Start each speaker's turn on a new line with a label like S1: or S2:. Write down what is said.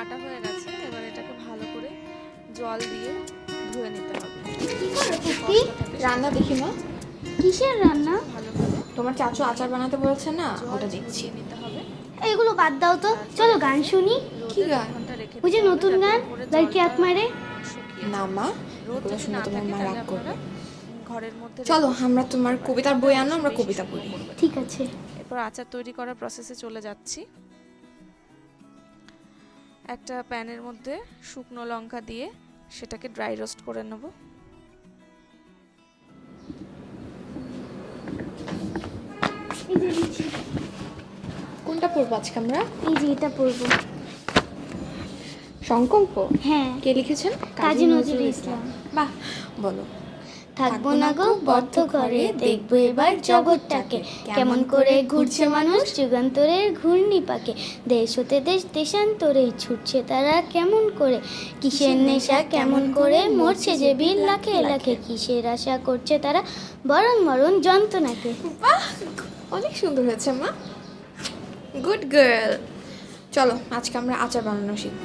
S1: কাটা হয়ে গেছে এবার এটাকে ভালো করে জল দিয়ে ধুয়ে নিতে হবে।
S2: করো
S3: রান্না দেখি মা।
S2: কিসের রান্না?
S1: ভালোভাবে
S3: তোমার চাচু আচার বানাতে বলেছে না ওটা দেখছি।
S1: নিতে হবে।
S2: এগুলো বাদ দাও তো। চলো গান শুনি।
S3: কি গান?
S2: ওই যে নতুন গান লড়কি
S1: জলটা
S2: মারে।
S3: না মা এগুলো শুনে তোমার মা রাগ করবে।
S1: ঘরের মধ্যে
S3: চলো আমরা তোমার কবিতার বই আনো আমরা কবিতা পড়ি।
S2: ঠিক আছে।
S1: এরপর আচার তৈরি করার প্রসেসে চলে যাচ্ছি। একটা প্যানের মধ্যে শুকনো লঙ্কা দিয়ে সেটাকে ড্রাই রোস্ট করে নেব।
S3: কোনটা পড়ব আজকে আমরা?
S2: এই যে এটা পড়ব
S3: সংকল্প
S2: হ্যাঁ।
S3: কে লিখেছেন?
S2: কাজী নজরুল ইসলাম।
S3: বাহ বলো।
S2: থাকব না গো বদ্ধ ঘরে দেখব এবার জগৎটাকে। কেমন করে ঘুরছে মানুষ যুগান্তরের ঘূর্ণি পাকে। দেশ হতে দেশ দেশান্তরে ছুটছে তারা কেমন করে? কিসের নেশা কেমন করে মরছে যে বীর লাখে লাখে? কিসের আশা করছে তারা? বরং মরণ যন্ত্রণাকে।
S3: অনেক সুন্দর হয়েছে মা। Good girl. চলো আজকে আমরা আচার বানানো শিখব।